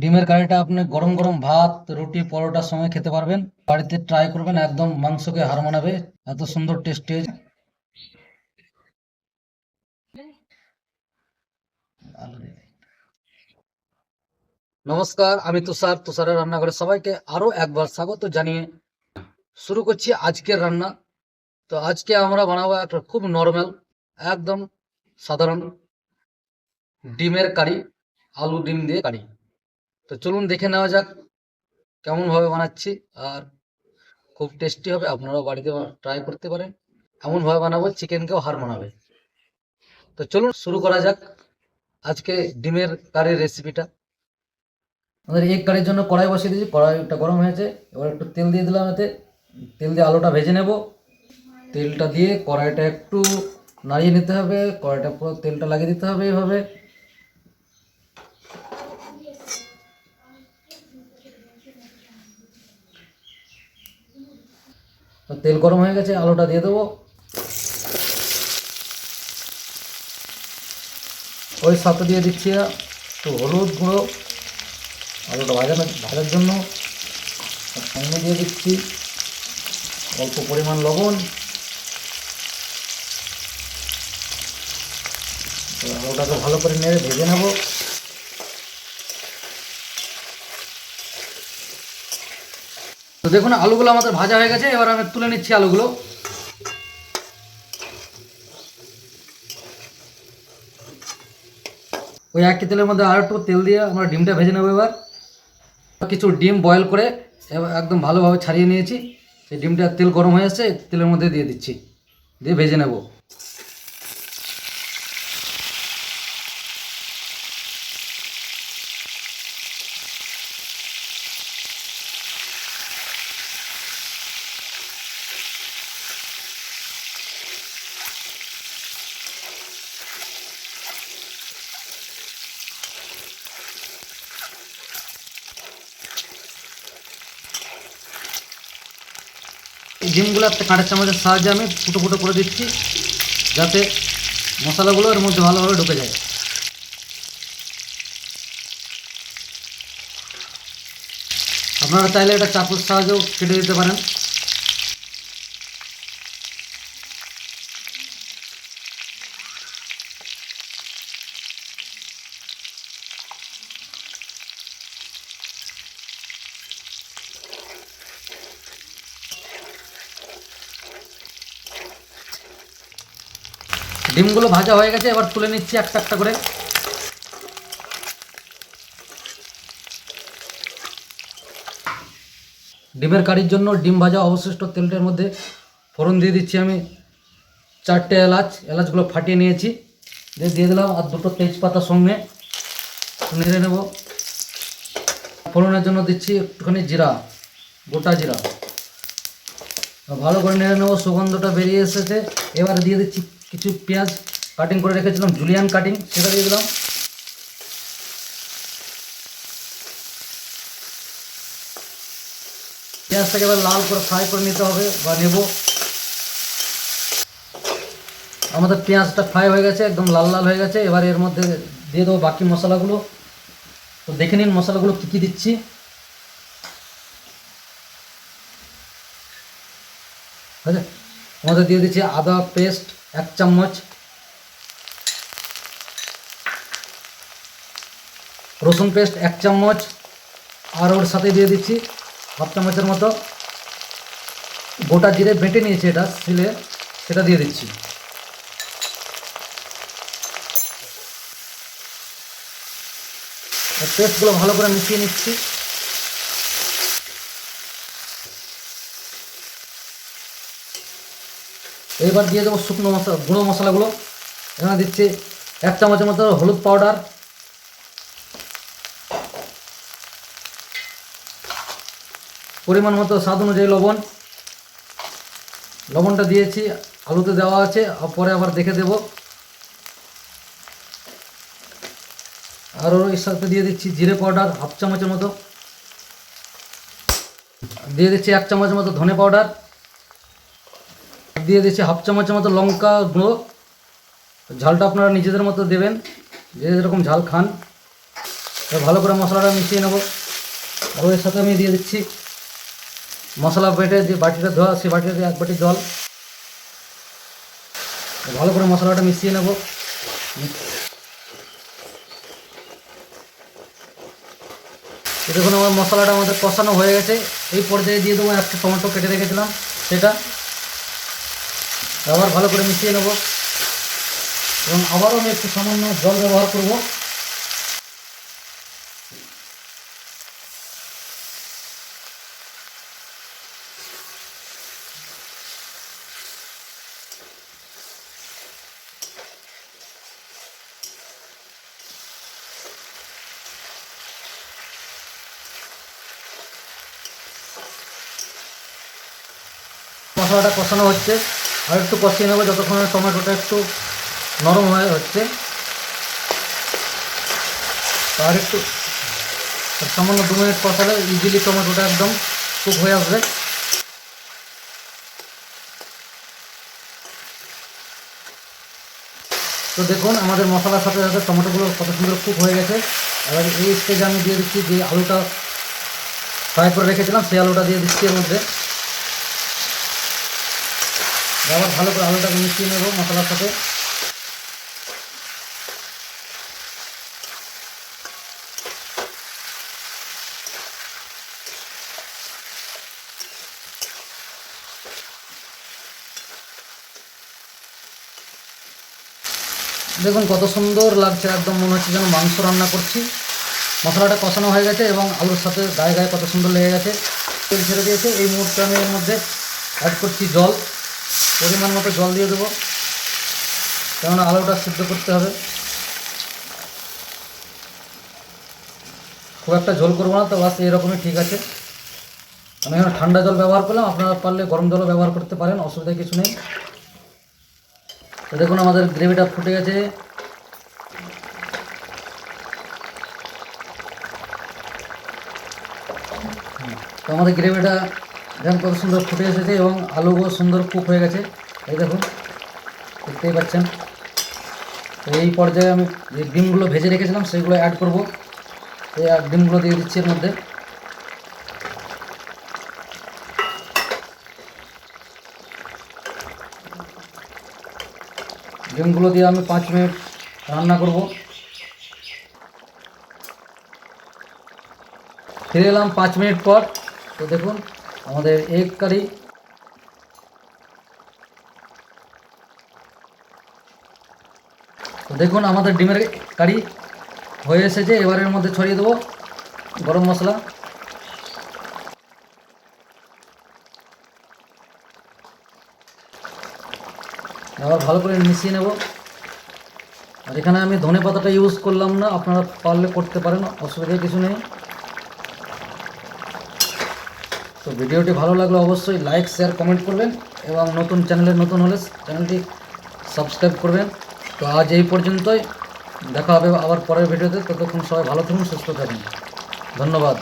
ডিমের কারিটা আপনি গরম গরম ভাত, রুটি, পরোটার সময় খেতে পারবেন। বাড়িতে ট্রাই করবেন, একদম মাংসকে হার মানাবে। এত সুন্দর টেস্টি নমস্কার, আমি তুষার। তুষারের রান্নাঘরে সবাইকে আরও একবার স্বাগত জানিয়ে শুরু করছি আজকের রান্না। তো আজকে আমরা বানাবো একটা খুব নর্মাল একদম সাধারণ ডিমের কারি, আলু ডিম দিয়ে কারি। তো চলুন দেখে নেওয়া যাক কেমন ভাবে বানাচ্ছি আর খুব টেস্টি হবে। আপনারাও বাড়িতে ট্রাই করতে পারেন। এমন ভাবে বানাবো চিকেনকেও হার মানাবে তো চলুন শুরু করা যাক আজকে ডিমের কারির রেসিপিটা আমাদের এগ কারির জন্য কড়াই বসিয়ে দিয়েছি। কড়াইটা গরম হয়েছে। এবার একটু তেল দিয়ে দিলাম এতে। তেল দিয়ে আলুটা ভেজে নেব। তেলটা দিয়ে কড়াইটা একটু নাড়িয়ে নিতে হবে। কড়াইটা পুরো তেলটা লাগিয়ে দিতে হবে এভাবে তেল গরম হয়ে গেছে, আলুটা দিয়ে দেবো। ওই সাথে দিয়ে দিচ্ছি একটু হলুদ গুঁড়ো, আলুটা ভাজানো ভাজার জন্য। সঙ্গে দিয়ে দিচ্ছি অল্প পরিমাণ লবণ। আলুটাকে ভালো করে নেড়ে ভেজে নেব। তো দেখুন, আলুগুলো আমাদের ভাজা হয়ে গেছে, এবার আমি তুলে নিচ্ছি আলুগুলো। ওই একই তেলের মধ্যে আর একটু তেল দিয়ে আমরা ডিমটা ভেজে নেব এবার। কিছু ডিম বয়েল করে একদম ভালোভাবে ছাড়িয়ে নিয়েছি। সেই ডিমটা তেল গরম হয়ে আসছে, তেলের মধ্যে দিয়ে দিচ্ছি। দিয়ে ভেজে নেব। ডিমগুলো একটা কাঁটা চামচের সাহায্যে আমি ফুটো ফুটো করে দিচ্ছি, যাতে মশলাগুলো এর মধ্যে ভালোভাবে ঢুকে যায়। আপনারা চাইলে এটা চাকুর সাহায্যেও কেটে দিতে পারেন। ডিমগুলো ভাজা হয়ে গেছে, এবার তুলে নিচ্ছি একটা একটা করে। ডিমের কারির জন্য ডিম ভাজা অবশিষ্ট তেলটার মধ্যে ফোড়ন দিয়ে দিচ্ছি আমি চারটে এলাচ। এলাচগুলো ফাটিয়ে নিয়েছি। দিয়ে দিয়ে দিলাম আর দুটো তেজপাতা সঙ্গে। নেড়ে নেব। ফোড়নের জন্য দিচ্ছি একটুখানি জিরা, গোটা জিরা। ভালো করে নেড়ে নেব, সুগন্ধটা বেরিয়ে এসেছে। এবার দিয়ে দিচ্ছি কিছু পেঁয়াজ কাটিং করে রেখেছিলাম জুলিয়ান কাটিং সেটা দিয়ে দিলাম। পেঁয়াজটাকে এবার লাল করে ফ্রাই করে নিতে হবে বা নেব। আমাদের পেঁয়াজটা ফ্রাই হয়ে গেছে, একদম লাল লাল হয়ে গেছে। এবার এর মধ্যে দিয়ে দেবো বাকি মশলাগুলো। তো দেখে নিন মশলাগুলো কী কী দিচ্ছি। আমাদের দিয়ে দিচ্ছি আদা পেস্ট এক চামচ। রসুন পেস্ট এক চামচ। আর ওর সাথে দিয়ে দিচ্ছি হাফ চামচের মতো। গোটা জিরে বেটে নিয়েছি এটা সিলে সেটা দিয়ে দিচ্ছি। পেস্টগুলো ভালো করে মিশিয়ে নিচ্ছি। এবার দিয়ে দেবো শুকনো মশলা, গুঁড়ো মশলাগুলো। এখানে দিচ্ছি এক চামচের মতো হলুদ পাউডার পরিমাণ মতো স্বাদ অনুযায়ী লবণ। লবণটা দিয়েছি, আলুতে দেওয়া আছে পরে আবার দেখে দেব। আরও এর সাথে দিয়ে দিচ্ছি জিরে পাউডার হাফ চামচের মতো। দিয়ে দিচ্ছি এক চামচের মতো ধনে পাউডার দিয়ে দিচ্ছি হাফ চামচের মতো লঙ্কা গুঁড়ো। ঝালটা আপনারা নিজেদের মতো দেবেন। যে যেরকম ঝাল খান। ভালো করে মশলাটা মিশিয়ে নেব। আর এর সাথে আমি দিয়ে দিচ্ছি মশলা বেটে যে বাটিটা ধোয়া সেই বাটিতে এক বাটি জল। ভালো করে মশলাটা মিশিয়ে নেব। দেখুন আমার মশলাটা আমাদের কষানো হয়ে গেছে। এই পর্যায়ে দিয়ে দেবো একটা টমেটো কেটে রেখেছিলাম সেটা। আবার ভালো করে মিশিয়ে নেব। এবং আবারও আমি একটু সামান্য জল ব্যবহার করব। মশলাটা কষানো হচ্ছে। আর একটু কষিয়ে নেব যতক্ষণ টমেটোটা একটু নরম হয়ে হচ্ছে। আর একটু সামান্য দু মিনিট কষালে ইজিলি টমেটোটা একদম কুক হয়ে আসবে। তো দেখুন, আমাদের মশলার সাথে সাথে টমেটোগুলো কত সুন্দর কুক হয়ে গেছে। এবার এই স্টেজে আমি দিয়ে দিচ্ছি যে আলুটা ফ্রাই করে রেখেছিলাম, সেই আলুটা দিয়ে দিচ্ছি এর মধ্যে। আবার ভালো করে আলুটাকে মিশিয়ে নেব মশলার সাথে। দেখুন কত সুন্দর লাগছে, একদম মনে হচ্ছে যেন মাংস রান্না করছি। মশলাটা কষানো হয়ে গেছে এবং আলুর সাথে গায়ে গায়ে কত সুন্দর লেগে গেছে। তেল ছেড়ে দিয়েছে। এই মুহূর্তে আমি এর মধ্যে অ্যাড করছি জল। পরিমাণ মতো জল দিয়ে দেবো। কেননা আলুটা সিদ্ধ করতে হবে। খুব একটা ঝোল করব না তো, বাস এরকমই ঠিক আছে। আমি এখানে ঠান্ডা জল ব্যবহার করলাম, আপনারা পারলে গরম জলও ব্যবহার করতে পারেন, অসুবিধা কিছু নেই। তো দেখুন, আমাদের গ্রেভিটা ফুটে গেছে। তো আমাদের গ্রেভিটা দেখুন কত সুন্দর ফুটে এসেছে এবং আলুগুলো সুন্দর কুক হয়ে গেছে। এই দেখুন, দেখতেই পাচ্ছেন। তো এই পর্যায়ে আমি যে ডিমগুলো ভেজে রেখেছিলাম, সেগুলো অ্যাড করব। এই ডিমগুলো দিয়ে দিচ্ছি এর মধ্যে। ডিমগুলো দিয়ে আমি পাঁচ মিনিট রান্না করব। ফিরে এলাম পাঁচ মিনিট পর। তো দেখুন আমাদের এগ কারি তো দেখুন আমাদের ডিমের কারি হয়ে এসেছে, এবারের মধ্যে ছড়িয়ে দেবো গরম মশলা। আবার ভালো করে মিশিয়ে নেব। আর এখানে আমি ধনে পাতাটা ইউজ করলাম না, আপনারা পারলে করতে পারেন, অসুবিধা কিছু নেই। তো ভিডিওটি ভালো লাগলে অবশ্যই লাইক শেয়ার কমেন্ট করবেন এবং নতুন চ্যানেলে নতুন হলে চ্যানেলটি সাবস্ক্রাইব করবেন। তো আজ এই পর্যন্তই। দেখা হবে আবার পরের ভিডিওতে। ততক্ষণ সবাই ভালো থাকুন, সুস্থ থাকুন। ধন্যবাদ।